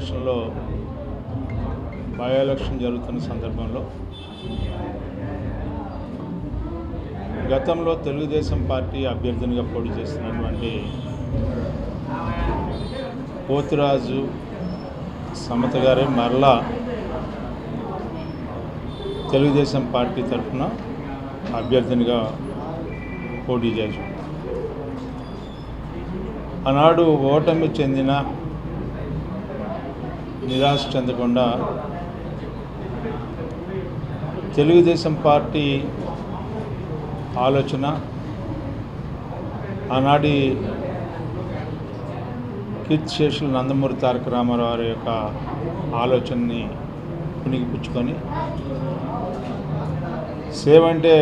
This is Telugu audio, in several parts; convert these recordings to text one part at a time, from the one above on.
కార్పొరేషన్లో బై ఎలక్షన్ జరుగుతున్న సందర్భంలో గతంలో తెలుగుదేశం పార్టీ అభ్యర్థినిగా పోటీ చేసినటువంటి పోతురాజు సమత గారే మరలా తెలుగుదేశం పార్టీ తరఫున అభ్యర్థినిగా పోటీ చేశారు. ఆనాడు ఓటమి చెందిన నిరాశ చెందకుండా తెలుగుదేశం పార్టీ ఆలోచన ఆనాటి కీర్తిశేషులు నందమూరి తారక రామారావు వారి యొక్క ఆలోచనని పుణిగిపుచ్చుకొని సేవ అంటే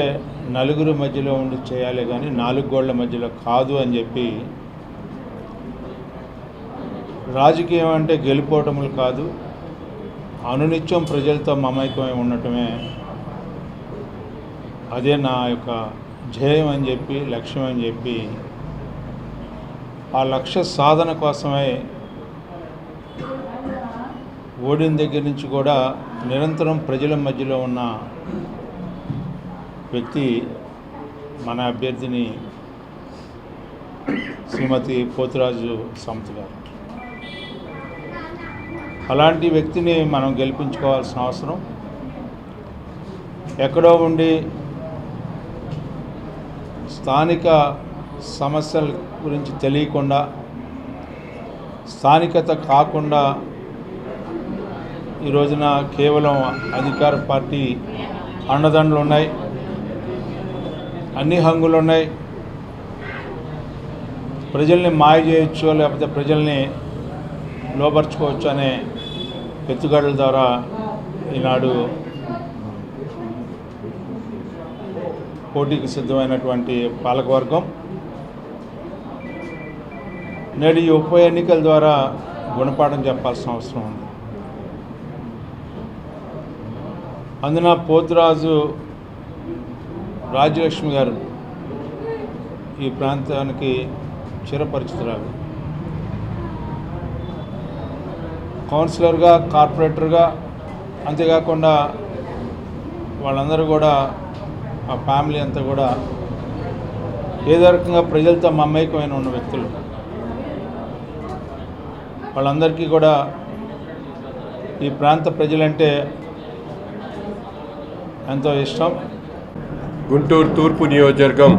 నలుగురు మధ్యలో ఉండి చేయాలి కానీ నాలుగు గోళ్ళ మధ్యలో కాదు అని చెప్పి రాజకీయం అంటే గెలిపోవటములు కాదు అనునిత్యం ప్రజలతో మమైకమై ఉండటమే అదే నా యొక్క ధ్యేయం అని చెప్పి లక్ష్యం అని చెప్పి ఆ లక్ష్య సాధన కోసమే ఓడిన దగ్గర నుంచి కూడా నిరంతరం ప్రజల మధ్యలో ఉన్న వ్యక్తి మన అభ్యర్థిని శ్రీమతి పోతురాజు సంత్ గారు. అలాంటి వ్యక్తిని మనం గెలిపించుకోవాల్సిన అవసరం. ఎక్కడో ఉండి స్థానిక సమస్యల గురించి తెలియకుండా స్థానికత కాకుండా ఈ రోజున కేవలం అధికార పార్టీ అండదండలు ఉన్నాయి. అన్ని హంగులు ఉన్నాయి. ప్రజల్ని మాయ చేయొచ్చు లేకపోతే ప్రజల్ని లోపరుచుకోవచ్చు అనే ఎత్తుగడల ద్వారా ఈనాడు పోటీకి సిద్ధమైనటువంటి పాలకవర్గం నేడు ఈ ఉప ఎన్నికల ద్వారా గుణపాఠం చెప్పాల్సిన అవసరం ఉంది. అందున పోతురాజు రాజ్యలక్ష్మి గారు ఈ ప్రాంతానికి చిరపరిచితురాలు. కౌన్సిలర్గా కార్పొరేటర్గా అంతేకాకుండా వాళ్ళందరూ కూడా మా ఫ్యామిలీ అంతా కూడా ఏదో రకంగా ప్రజలతో మమైకమైన ఉన్న వ్యక్తులు. వాళ్ళందరికీ కూడా ఈ ప్రాంత ప్రజలంటే ఎంతో ఇష్టం. గుంటూరు తూర్పు నియోజకవర్గం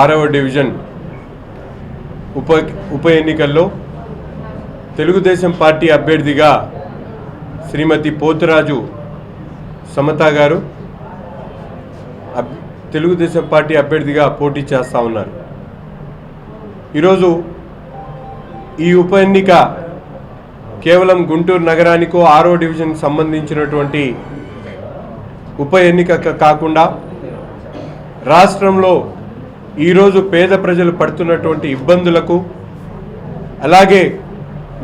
ఆరవ డివిజన్ ఉప ఉప ఎన్నికల్లో తెలుగుదేశం పార్టీ అభ్యర్థిగా శ్రీమతి పోతురాజు సమత గారు అబ్- తెలుగుదేశం పార్టీ అభ్యర్థిగా పోటీ చేస్తూ ఉన్నారు. ఈరోజు ఈ ఉప ఎన్నిక కేవలం గుంటూరు నగరానికో ఆరో డివిజన్కి సంబంధించినటువంటి ఉప ఎన్నిక కాకుండా రాష్ట్రంలో ఈరోజు పేద ప్రజలు పడుతున్నటువంటి ఇబ్బందులకు అలాగే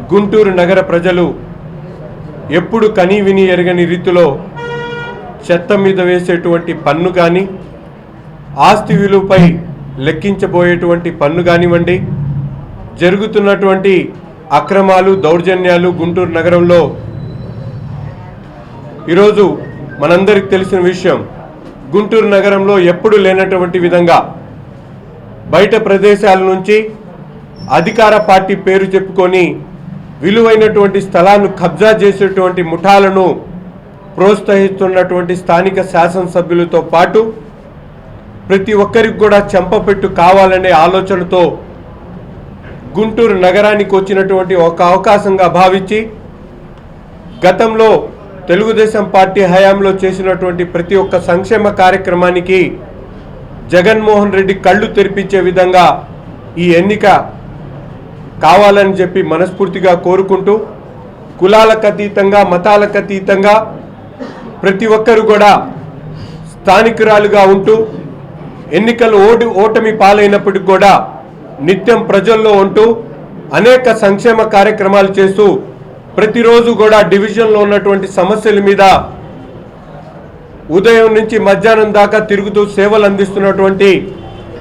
గుంటూరు నగర ప్రజలు ఎప్పుడు కని విని ఎరగని రీతిలో చెత్త మీద వేసేటువంటి పన్ను కానీ ఆస్తి విలువపై లెక్కించబోయేటువంటి పన్ను కానివ్వండి జరుగుతున్నటువంటి అక్రమాలు దౌర్జన్యాలు గుంటూరు నగరంలో ఈరోజు మనందరికి తెలిసిన విషయం గుంటూరు నగరంలో ఎప్పుడు లేనటువంటి విధంగా బయట ప్రదేశాల నుంచి అధికార పార్టీ పేరు చెప్పుకొని విలువైనటువంటి స్థలాలను కబ్జా చేసేటువంటి ముఠాలను ప్రోత్సహిస్తున్నటువంటి స్థానిక శాసనసభ్యులతో పాటు ప్రతి ఒక్కరికి కూడా చెంపపెట్టు కావాలనే ఆలోచనతో గుంటూరు నగరానికి వచ్చినటువంటి ఒక అవకాశంగా భావించి గతంలో తెలుగుదేశం పార్టీ హయాంలో చేసినటువంటి ప్రతి ఒక్క సంక్షేమ కార్యక్రమానికి జగన్మోహన్ రెడ్డి కళ్ళు తెరిపించే విధంగా ఈ ఎన్నిక కావాలని చెప్పి మనస్ఫూర్తిగా కోరుకుంటూ కులాలకు అతీతంగా మతాలకు అతీతంగా ప్రతి ఒక్కరు కూడా స్థానికురాలుగా ఉంటూ ఎన్నికలు ఓటు ఓటమి పాలైనప్పటికి కూడా నిత్యం ప్రజల్లో ఉంటూ అనేక సంక్షేమ కార్యక్రమాలు చేస్తూ ప్రతిరోజు కూడా డివిజన్లో ఉన్నటువంటి సమస్యల మీద ఉదయం నుంచి మధ్యాహ్నం దాకా తిరుగుతూ సేవలు అందిస్తున్నటువంటి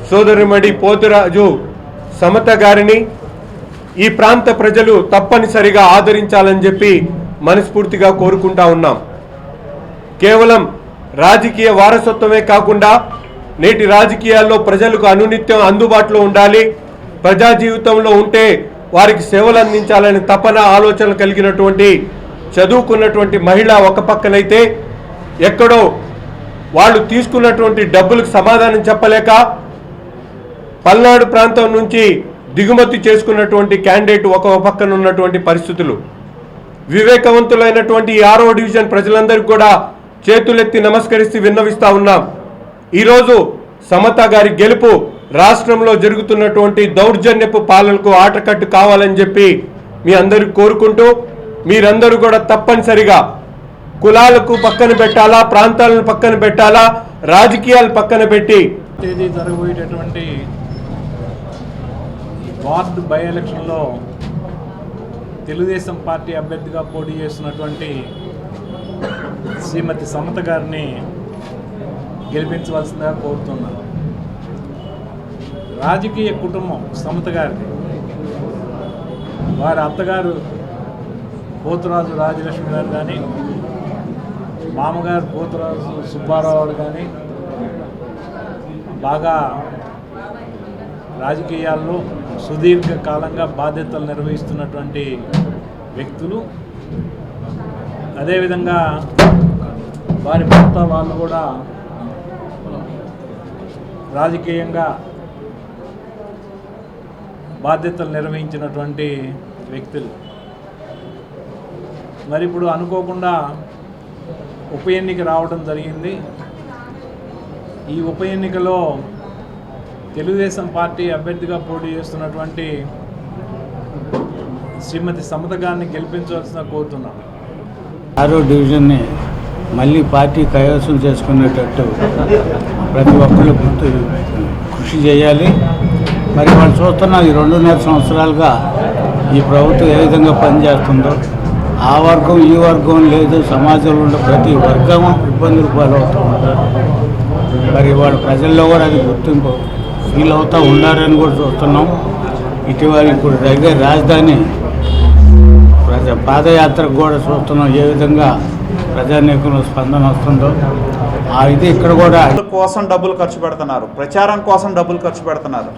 సోదరిమడి పోతురాజు సమత గారిని ఈ ప్రాంత ప్రజలు తప్పనిసరిగా ఆదరించాలని చెప్పి మనస్ఫూర్తిగా కోరుకుంటా ఉన్నాం. కేవలం రాజకీయ వారసత్వమే కాకుండా నేటి రాజకీయాల్లో ప్రజలకు అనునిత్యం అందుబాటులో ఉండాలి. ప్రజా జీవితంలో ఉంటే వారికి సేవలు అందించాలని తపన ఆలోచన కలిగినటువంటి చదువుకున్నటువంటి మహిళ ఒక పక్కనైతే ఎక్కడో వాళ్ళు తీసుకున్నటువంటి డబ్బులకు సమాధానం చెప్పలేక పల్నాడు ప్రాంతం నుంచి దిగుమతి చేసుకున్నటువంటి క్యాండిడేట్ ఒక పక్కన ఉన్నటువంటి పరిస్థితులు. వివేకవంతులైనటువంటి ఈ ఆరో డివిజన్ ప్రజలందరికీ కూడా చేతులెత్తి నమస్కరిస్తూ విన్నవిస్తూ ఉన్నాం. ఈరోజు సమత గారి గెలుపు రాష్ట్రంలో జరుగుతున్నటువంటి దౌర్జన్యపు పాలనకు ఆటకట్టు కావాలని చెప్పి మీ అందరికీ కోరుకుంటూ మీరందరూ కూడా తప్పనిసరిగా కులాలకు పక్కన పెట్టాలా ప్రాంతాలను పక్కన పెట్టాలా రాజకీయాలు పక్కన పెట్టి తేదీ జరగబోయేటటువంటి వార్డు బై ఎలక్షన్లో తెలుగుదేశం పార్టీ అభ్యర్థిగా పోటీ చేస్తున్నటువంటి శ్రీమతి సమత గారిని గెలిపించవలసిందిగా కోరుతున్నాను. రాజకీయ కుటుంబం సమత గారిది. వారి అత్తగారు పోతురాజు రాజలక్ష్మి గారు కానీ మామగారు పోతురాజు సుబ్బారావు గారు కానీ బాగా రాజకీయాల్లో సుదీర్ఘకాలంగా బాధ్యతలు నిర్వహిస్తున్నటువంటి వ్యక్తులు. అదేవిధంగా వారి భర్త వాళ్ళు కూడా రాజకీయంగా బాధ్యతలు నిర్వహించినటువంటి వ్యక్తులు. మరి ఇప్పుడు అనుకోకుండా ఉప ఎన్నిక రావడం జరిగింది. ఈ ఉప ఎన్నికలో తెలుగుదేశం పార్టీ అభ్యర్థిగా పోటీ చేస్తున్నటువంటి శ్రీమతి సమత గారిని గెలిపించవలసిన కోరుతున్నాం. ఆరో డివిజన్ని మళ్ళీ పార్టీ కైవసం చేసుకునేటట్టు ప్రతి ఒక్కరు గుర్తు కృషి చేయాలి. మరి వాళ్ళు చూస్తున్న ఈ రెండున్నర సంవత్సరాలుగా ఈ ప్రభుత్వం ఏ విధంగా పనిచేస్తుందో ఆ వర్గం ఈ వర్గం లేదు సమాజంలో ఉన్న ప్రతి వర్గం ఇబ్బందులు పాలవుతున్నారు మరి వాళ్ళ ప్రజల్లో కూడా అది గుర్తింపు ఫీల్ అవుతూ ఉన్నారని కూడా చూస్తున్నాం. ఇటీవల ఇప్పుడు దగ్గర రాజధాని ప్రజా పాదయాత్రకు కూడా చూస్తున్నాం. ఏ విధంగా ప్రజానీకంలో స్పందన వస్తుందో. ఆ ఇది ఇక్కడ కూడా కోసం డబ్బులు ఖర్చు పెడుతున్నారు. ప్రచారం కోసం డబ్బులు ఖర్చు పెడుతున్నారు.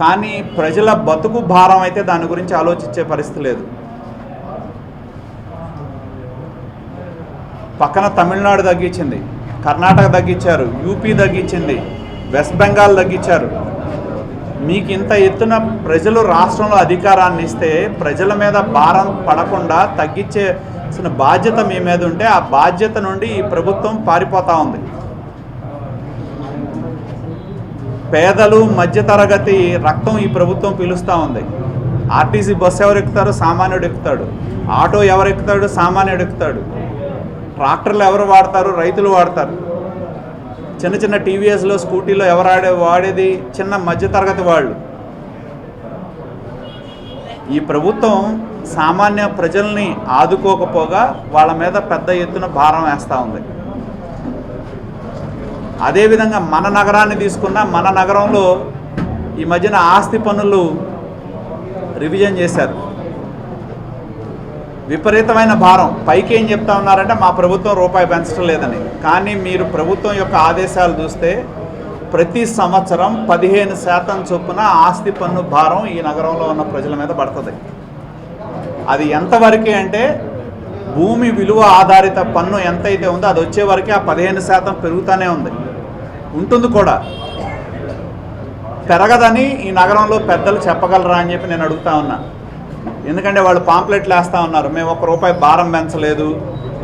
కానీ ప్రజల బతుకు భారం అయితే దాని గురించి ఆలోచించే పరిస్థితి లేదు. పక్కన తమిళనాడు తగ్గించింది. కర్ణాటక తగ్గించారు. యూపీ తగ్గించింది. వెస్ట్ బెంగాల్ తగ్గించారు. మీకు ఇంత ఎత్తున ప్రజలు రాష్ట్రంలో అధికారాన్ని ఇస్తే ప్రజల మీద భారం పడకుండా తగ్గించేసిన బాధ్యత మీ మీద ఉంటే ఆ బాధ్యత నుండి ఈ ప్రభుత్వం పారిపోతూ ఉంది. పేదలు మధ్యతరగతి రక్తం ఈ ప్రభుత్వం పిలుస్తూ ఉంది. ఆర్టీసీ బస్సు ఎవరు ఎక్కుతారు? సామాన్యుడు ఎక్కుతాడు. ఆటో ఎవరు ఎక్కుతాడు? సామాన్యుడు ఎక్కుతాడు. ట్రాక్టర్లు ఎవరు వాడతారు? రైతులు వాడతారు. చిన్న చిన్న టీవీఎస్లో స్కూటీలో ఎవరు ఆడే వాడేది చిన్న మధ్యతరగతి వాళ్ళు. ఈ ప్రభుత్వం సామాన్య ప్రజల్ని ఆదుకోకపోగా వాళ్ళ మీద పెద్ద ఎత్తున భారం వేస్తూ ఉంది. అదేవిధంగా మన నగరాన్ని తీసుకున్న మన నగరంలో ఈ మధ్యన ఆస్తి పన్నులు రివిజన్ చేశారు. విపరీతమైన భారం. పైకి ఏం చెప్తా ఉన్నారంటే మా ప్రభుత్వం రూపాయి పెంచడం లేదని కానీ మీరు ప్రభుత్వం యొక్క ఆదేశాలు చూస్తే ప్రతి సంవత్సరం పదిహేను శాతం చొప్పున ఆస్తి పన్ను భారం ఈ నగరంలో ఉన్న ప్రజల మీద పడుతుంది. అది ఎంతవరకే అంటే భూమి విలువ ఆధారిత పన్ను ఎంతైతే ఉందో అది వచ్చే వరకే ఆ పదిహేను శాతం పెరుగుతూనే ఉంది. ఉంటుంది కూడా. పెరగదని ఈ నగరంలో పెద్దలు చెప్పగలరా అని చెప్పి నేను అడుగుతా ఉన్నా. ఎందుకంటే వాళ్ళు పాంప్లెట్లు వేస్తూ ఉన్నారు. మేము ఒక రూపాయి భారం పెంచలేదు.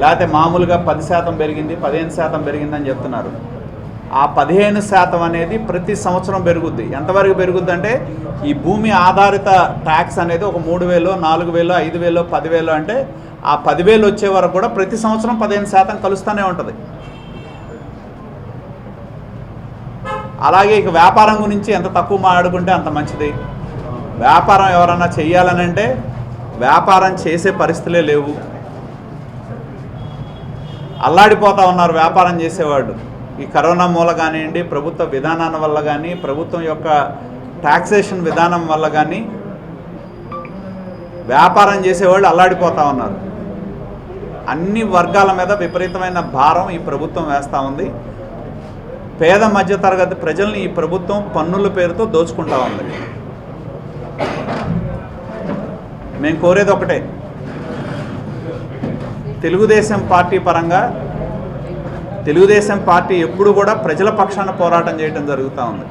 లేకపోతే మామూలుగా పది శాతం పెరిగింది పదిహేను శాతం పెరిగిందని చెప్తున్నారు. ఆ పదిహేను శాతం అనేది ప్రతి సంవత్సరం పెరుగుద్ది. ఎంతవరకు పెరుగుద్ది అంటే ఈ భూమి ఆధారిత ట్యాక్స్ అనేది ఒక మూడు వేలు నాలుగు వేలు ఐదు వేలు పదివేలు అంటే ఆ పదివేలు వచ్చే వరకు కూడా ప్రతి సంవత్సరం పదిహేను శాతం కలుస్తూనే ఉంటుంది. అలాగే ఇక వ్యాపారం గురించి ఎంత తక్కువ మాట్లాడుకుంటే అంత మంచిది. వ్యాపారం ఎవరన్నా చెయ్యాలనంటే వ్యాపారం చేసే పరిస్థితులే లేవు. అల్లాడిపోతా ఉన్నారు వ్యాపారం చేసేవాళ్ళు. ఈ కరోనా మూల కానివ్వండి ప్రభుత్వ విధానాల వల్ల కానీ ప్రభుత్వం యొక్క టాక్సేషన్ విధానం వల్ల కానీ వ్యాపారం చేసేవాళ్ళు అల్లాడిపోతూ ఉన్నారు. అన్ని వర్గాల మీద విపరీతమైన భారం ఈ ప్రభుత్వం వేస్తూ ఉంది. పేద మధ్యతరగతి ప్రజల్ని ఈ ప్రభుత్వం పన్నుల పేరుతో దోచుకుంటా ఉంది. మేము కోరేది ఒకటే. తెలుగుదేశం పార్టీ పరంగా తెలుగుదేశం పార్టీ ఎప్పుడు కూడా ప్రజల పక్షాన పోరాటం చేయడం జరుగుతూ ఉంది.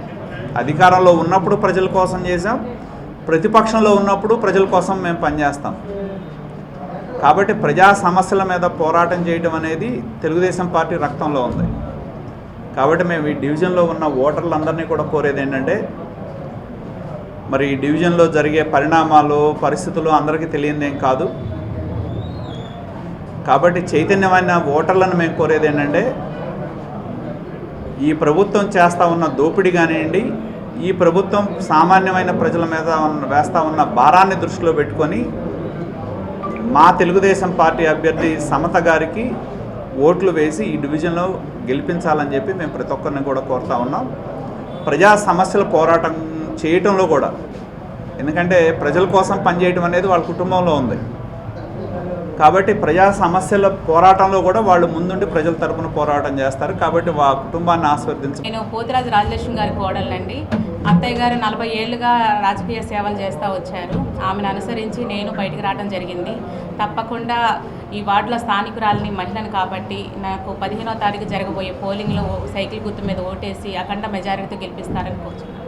అధికారంలో ఉన్నప్పుడు ప్రజల కోసం చేసాం ప్రతిపక్షంలో ఉన్నప్పుడు ప్రజల కోసం మేము పనిచేస్తాం. కాబట్టి ప్రజా సమస్యల మీద పోరాటం చేయడం అనేది తెలుగుదేశం పార్టీ రక్తంలో ఉంది. కాబట్టి మేము ఈ డివిజన్లో ఉన్న ఓటర్లందరినీ కూడా కోరేది ఏంటంటే మరి ఈ డివిజన్లో జరిగే పరిణామాలు పరిస్థితులు అందరికీ తెలియదేం కాదు. కాబట్టి చైతన్యమైన ఓటర్లను మేము కోరేది ఏంటంటే ఈ ప్రభుత్వం చేస్తూ ఉన్న దోపిడీ కానివ్వండి ఈ ప్రభుత్వం సామాన్యమైన ప్రజల మీద ఉన్న వేస్తూ ఉన్న భారాన్ని దృష్టిలో పెట్టుకొని మా తెలుగుదేశం పార్టీ అభ్యర్థి సమత గారికి ఓట్లు వేసి ఈ డివిజన్లో గెలిపించాలని చెప్పి మేము ప్రతి ఒక్కరిని కూడా కోరుతా ఉన్నాం. ప్రజా సమస్యల పోరాటం చేయటంలో కూడా. ఎందుకంటే ప్రజల కోసం పనిచేయటం అనేది వాళ్ళ కుటుంబంలో ఉంది. కాబట్టి ప్రజా సమస్యల పోరాటంలో కూడా వాళ్ళు ముందుండి ప్రజల తరపున పోరాటం చేస్తారు. కాబట్టి వా కుటుంబాన్ని ఆస్వాదించు నేను పోతిరాజు రాజలక్ష్మి గారి కోడలండి అత్తయ్య గారు నలభై ఏళ్ళుగా రాజకీయ సేవలు చేస్తూ వచ్చారు. ఆమెను అనుసరించి నేను బయటికి రావడం జరిగింది. తప్పకుండా ఈ వార్డులో స్థానికురాలని మహిళను కాబట్టి నాకు పదిహేనో తారీఖు జరగబోయే పోలింగ్లో సైకిల్ గుర్తు మీద ఓటేసి అఖండ మెజారిటీతో గెలిపిస్తారని కోరుతున్నాను